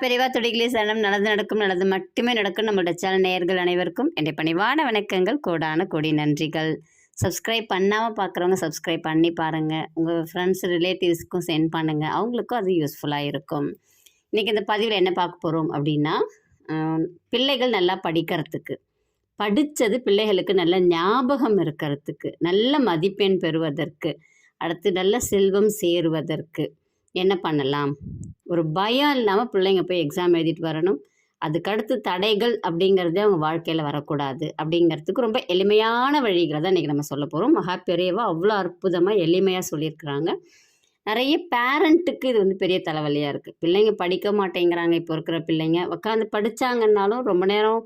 பெரியவா துடிகளே சரணம் நல்லது நடக்கும் நல்லது மட்டுமே நடக்கும் நம்மளோட சேனல் நேயர்கள் அனைவருக்கும் என்னுடைய பணிவான வணக்கங்கள். கோடான கோடி நன்றிகள். சப்ஸ்கிரைப் பண்ணாமல் பார்க்குறவங்க சப்ஸ்கிரைப் பண்ணி பாருங்கள் உங்கள் ஃப்ரெண்ட்ஸ் ரிலேட்டிவ்ஸ்க்கும் சென்ட் பண்ணுங்கள் அவங்களுக்கும் அது யூஸ்ஃபுல்லாக இருக்கும். இன்றைக்கி இந்த பதிவில் என்ன பார்க்க போகிறோம் அப்படின்னா பிள்ளைகள் நல்லா படிக்கிறதுக்கு. படித்தது பிள்ளைகளுக்கு நல்ல ஞாபகம் இருக்கிறதுக்கு. நல்ல மதிப்பெண் பெறுவதற்கு. அடுத்து நல்ல செல்வம் சேருவதற்கு. என்ன பண்ணலாம்? ஒரு பயம் இல்லாமல் பிள்ளைங்க போய் எக்ஸாம் எழுதிட்டு வரணும். அதுக்கடுத்து தடைகள் அப்படிங்கிறதே அவங்க வாழ்க்கையில் வரக்கூடாது. அப்படிங்கிறதுக்கு ரொம்ப எளிமையான வழிகளை தான் இன்றைக்கி நம்ம சொல்ல போகிறோம் மகா பெரியவா அவ்வளோ அற்புதமாக எளிமையாக சொல்லியிருக்கிறாங்க. நிறைய பேரண்ட்டுக்கு இது வந்து பெரிய தலைவலியாக இருக்குது பிள்ளைங்க படிக்க மாட்டேங்கிறாங்க. இப்போ இருக்கிற பிள்ளைங்க உட்காந்து படித்தாங்கன்னாலும் ரொம்ப நேரம்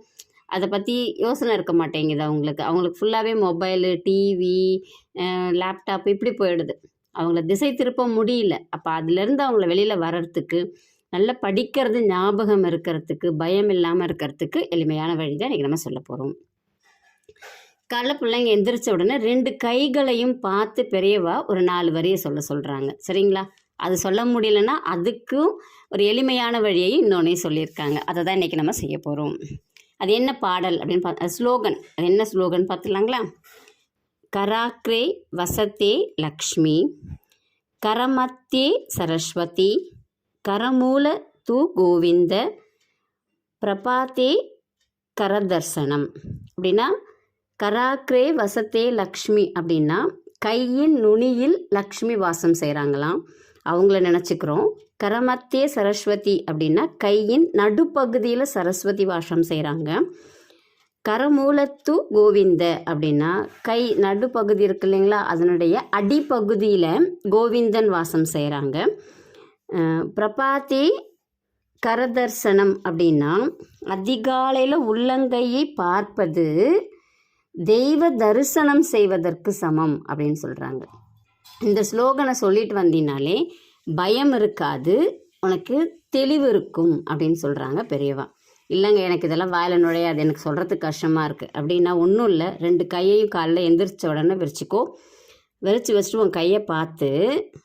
அதை பற்றி யோசனை இருக்க மாட்டேங்குது அவங்களுக்கு. அவங்களுக்கு ஃபுல்லாகவே மொபைலு டிவி லேப்டாப் இப்படி போயிடுது. அவங்கள திசை திருப்ப முடியல. அப்போ அதுலேருந்து அவங்கள வெளியில் வர்றதுக்கு நல்லா படிக்கிறது ஞாபகம் இருக்கிறதுக்கு பயம் இல்லாமல் இருக்கிறதுக்கு எளிமையான வழி தான் இன்றைக்கி நம்ம சொல்ல போகிறோம் காலைல பிள்ளைங்க எந்திரிச்ச உடனே ரெண்டு கைகளையும் பார்த்து பெரியவா ஒரு நாலு வரியை சொல்ல சொல்கிறாங்க சரிங்களா? அது சொல்ல முடியலன்னா அதுக்கும் ஒரு எளிமையான வழியையும் இன்னொன்றையும் சொல்லியிருக்காங்க. அதை தான் இன்றைக்கி நம்ம செய்ய போகிறோம் அது என்ன பாடல் அப்படின்னு பார்த்து ஸ்லோகன். அது என்ன ஸ்லோகன் பார்த்துலாங்களா கராக்ரே வசத்தே லக்ஷ்மி கரமத்தே சரஸ்வதி கரமூல தூ கோவிந்த பிரபாத்தே கரதர்சனம். அப்படின்னா கராக்ரே வசத்தே லக்ஷ்மி அப்படின்னா கையின் நுனியில் லக்ஷ்மி வாசம் செய்கிறாங்களாம் அவங்கள நினச்சிக்கிறோம். கரமத்தே சரஸ்வதி அப்படின்னா கையின் நடுப்பகுதியில் சரஸ்வதி வாசம் செய்கிறாங்க கரமூலத்து கோவிந்த அப்படின்னா கை நடுப்பகுதி இருக்கு இல்லைங்களா? அதனுடைய அடிப்பகுதியில் கோவிந்தன் வாசம் செய்கிறாங்க பிரபாத்தி கரதர்சனம் அப்படின்னா அதிகாலையில் உள்ளங்கையை பார்ப்பது தெய்வ தரிசனம் செய்வதற்கு சமம் அப்படின்னு சொல்கிறாங்க இந்த ஸ்லோகனை சொல்லிட்டு வந்தினாலே பயம் இருக்காது உனக்கு தெளிவு இருக்கும் அப்படின்னு சொல்கிறாங்க பெரியவா. இல்லைங்க எனக்கு இதெல்லாம் வாயில் நுழையாது. எனக்கு சொல்கிறதுக்கு கஷ்டமாக இருக்குது அப்படின்னா ஒன்றும் இல்லை. ரெண்டு கையையும் காலைல எந்திரிச்ச உடனே விரிச்சிக்கோ. விரிச்சு வச்சுட்டு உன் கையை பார்த்து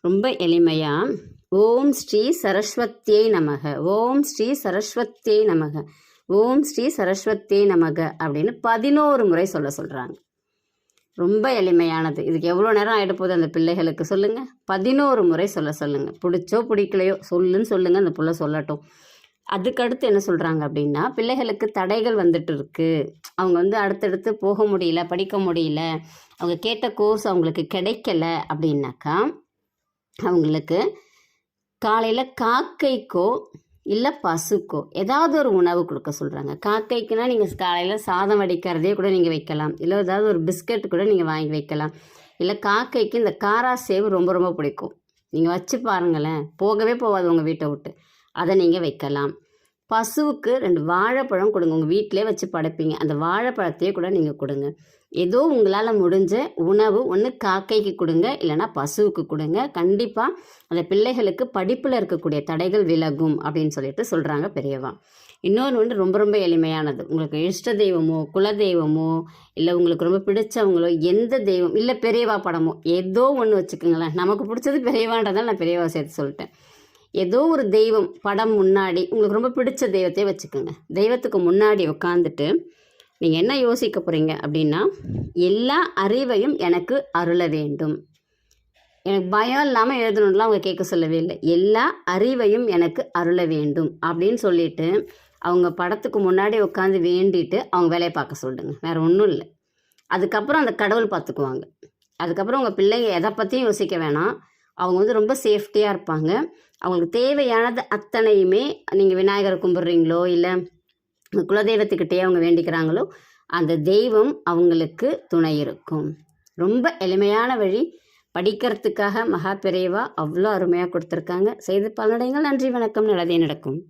ரொம்ப எளிமையாக ஓம் ஸ்ரீ சரஸ்வத்தியை நமக. ஓம் ஸ்ரீ சரஸ்வத்தியை நமக. ஓம் ஸ்ரீ சரஸ்வத்தியை நமக அப்படின்னு பதினோரு முறை சொல்ல சொல்கிறாங்க ரொம்ப எளிமையானது. இதுக்கு எவ்வளோ நேரம் ஆகிட போகுது அந்த பிள்ளைகளுக்கு சொல்லுங்கள் பதினோரு முறை சொல்ல சொல்லுங்கள் பிடிச்சோ பிடிக்கலையோ சொல்லுன்னு சொல்லுங்கள் அந்த பிள்ளை சொல்லட்டும். அதுக்கடுத்து என்ன சொல்கிறாங்க அப்படின்னா பிள்ளைகளுக்கு தடைகள் வந்துட்டு இருக்குது அவங்க வந்து அடுத்தடுத்து போக முடியல படிக்க முடியல அவங்க கேட்ட கோர்ஸ் அவங்களுக்கு கிடைக்கல அப்படின்னாக்கா அவங்களுக்கு காலையில் காக்கைக்கோ இல்லை பசுக்கோ ஏதாவது ஒரு உணவு கொடுக்க சொல்கிறாங்க காக்கைக்குன்னா நீங்கள் காலையில் சாதம் வடிக்கிறதே கூட நீங்கள் வைக்கலாம். இல்லை ஏதாவது ஒரு பிஸ்கட் கூட நீங்கள் வாங்கி வைக்கலாம். இல்லை காக்கைக்கு இந்த காரா சேவு ரொம்ப ரொம்ப பிடிக்கும். நீங்கள் வச்சு பாருங்களேன். போகவே போகாது உங்கள் வீட்டை விட்டு. அதை நீங்கள் வைக்கலாம். பசுவுக்கு ரெண்டு வாழைப்பழம் கொடுங்க. உங்கள் வீட்டிலே வச்சு படைப்பீங்க. அந்த வாழைப்பழத்தையே கூட நீங்கள் கொடுங்க. ஏதோ உங்களால் முடிஞ்ச உணவு ஒன்று காக்கைக்கு கொடுங்க. இல்லைன்னா பசுவுக்கு கொடுங்க. கண்டிப்பாக அந்த பிள்ளைகளுக்கு படிப்பில் இருக்கக்கூடிய தடைகள் விலகும் அப்படின்னு சொல்லிட்டு சொல்கிறாங்க பெரியவா. இன்னொன்று வந்து ரொம்ப ரொம்ப எளிமையானது. உங்களுக்கு இஷ்ட தெய்வமோ குல தெய்வமோ இல்லை உங்களுக்கு ரொம்ப பிடிச்சவங்களோ எந்த தெய்வம் இல்லை பெரியவா படமோ ஏதோ ஒன்று வச்சுக்கோங்களேன். நமக்கு பிடிச்சது பெரியவான்றதால் நான் பெரியவா சேர்த்து சொல்லிட்டேன். ஏதோ ஒரு தெய்வம் படம் முன்னாடி உங்களுக்கு ரொம்ப பிடிச்ச தெய்வத்தையே வச்சுக்கோங்க. தெய்வத்துக்கு முன்னாடி உட்காந்துட்டு நீங்கள் என்ன யோசிக்க போகிறீங்க அப்படின்னா எல்லா அறிவையும் எனக்கு அருள வேண்டும். எனக்கு பயம் இல்லாமல் எழுதணும்லாம் அவங்க கேட்க சொல்லவே இல்லை. எல்லா அறிவையும் எனக்கு அருள வேண்டும் அப்படின்னு சொல்லிட்டு அவங்க படத்துக்கு முன்னாடி உட்காந்து வேண்டிட்டு அவங்க வேலையை பார்க்க சொல்லுங்க. வேறு ஒன்றும் இல்லை. அதுக்கப்புறம் அந்த கடவுள் பார்த்துக்குவாங்க. அதுக்கப்புறம் உங்கள் பிள்ளைங்க எதை பற்றியும் யோசிக்க வேணாம். அவங்க வந்து ரொம்ப சேஃப்டியாக இருப்பாங்க. அவங்களுக்கு தேவையானது அத்தனையுமே நீங்கள் விநாயகரை கும்பிட்றீங்களோ இல்லை குலதெய்வத்துக்கிட்டே அவங்க வேண்டிக்கிறாங்களோ அந்த தெய்வம் அவங்களுக்கு துணை இருக்கும். ரொம்ப எளிமையான வழி. படிக்கிறதுக்காக மகா பெரியவா அவ்வளோ அருமையாக கொடுத்துருக்காங்க. செய்து பலனடைங்கள் நன்றி வணக்கம். நல்லதே நடக்கும்.